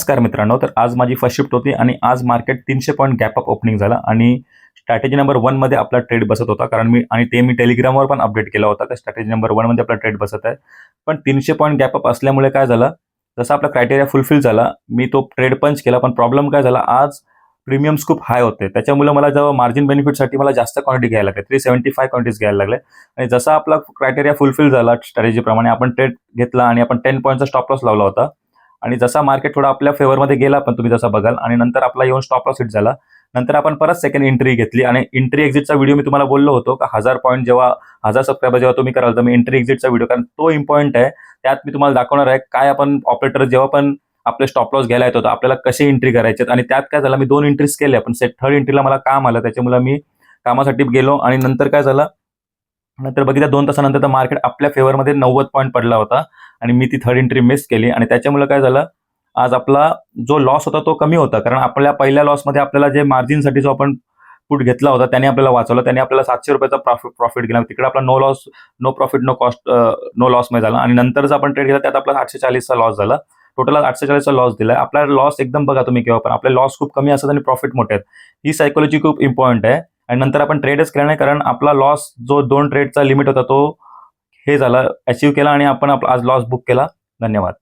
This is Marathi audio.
नमस्कार मित्रांनो तर आज माझी फर्स्ट शिफ्ट होती आणि आज मार्केट तीनशे पॉईंट गॅप अप ओपनिंग झाला आणि स्ट्रॅटेजी नंबरमध्ये आपला ट्रेड बसत होता. कारण मी आणि ते मी टेलिग्रामवर पण अपडेट केला होता. तर स्ट्रॅटेजी नंबरमध्ये आपला ट्रेड बसत आहे. पण तीनशे पॉईंट गॅप अप असल्यामुळे काय झालं? जसा आपला क्रायटेरिया फुलफिल झाला मी तो ट्रेड पंच केला पण प्रॉब्लेम काय झाला? आज प्रीमियम्स खूप हाय होते. त्याच्यामुळे मला जेव्हा मार्जिन बेनिफिटसाठी मला जास्त क्वांटिटी घ्यायला लागले. थ्री सेव्हन्टी फाय क्वांटिटीज घ्यायला लागले. आणि जसा आपला क्रायटेरिया फुलफिल झाला स्ट्रॅटेजीप्रमाणे आपण ट्रेड घेतला आणि आपण टेन पॉईंटचा स्टॉप लॉस लावला होता. आणि जसा मार्केट थोडा आपल्या फेवरमध्ये गेला पण तुम्ही जसा बघाल आणि नंतर आपला येऊन स्टॉप लॉस हिट झाला नंतर आपण परत सेकंड एंट्री घेतली आणि एंट्री एक्झिटचा व्हिडिओ मी तुम्हाला बोललो होतो का हजार पॉईंट जेव्हा हजार सबस्क्रायबर जेव्हा तुम्ही कराल तर मी एंट्री एक्झिटचा व्हिडिओ कारण तो इम्पॉर्टंट आहे त्यात मी तुम्हाला दाखवणार आहे काय आपण ऑपरेटर जेव्हा पण आपले स्टॉप लॉस घ्यायला येतो आपल्याला कसे एंट्री करायचे आणि त्यात काय झालं मी दोन एंट्रीज केल्या पण सेट थर्ड एंट्रीला मला काम आलं त्याच्यामुळे मी कामासाठी गेलो आणि नंतर काय झालं नंतर बघितलं दोन तासानंतर तर मार्केट आपल्या फेवरमध्ये नव्वद पॉईंट पडला होता आणि मी ती थर्ड एंट्री मिस केली. आणि त्याच्यामुळे काय झालं आज आपला जो लॉस होता तो कमी होता. कारण आपल्या पहिल्या लॉसमध्ये आपल्याला जे मार्जिनसाठी जो आपण पुट घेतला होता त्याने आपल्याला वाचवलं. त्याने आपल्याला सातशे रुपयाचा प्रॉफिट प्रॉफिट गेला तिकडे आपला no loss no profit no cost no लॉसमध्ये झाला. आणि नंतरचा आपण ट्रेड केला त्यात आपला आठशे चाळीसचा लॉस झाला. टोटल आठशे चाळीसचा लॉस दिला आपला लॉस एकदम बघा तुम्ही केव्हा पण. आपले लॉस खूप कमी असतात आणि प्रॉफिट मोठे आहेत. ही सायकोलॉजी खूप इम्पॉर्टंट आहे. आणि नंतर आपण ट्रेडच केला नाही कारण आपला लॉस जो दोन ट्रेडचा लिमिट होता तो हे झालं अचीव केला आणि आपण आपला आज लॉस बुक केला. धन्यवाद.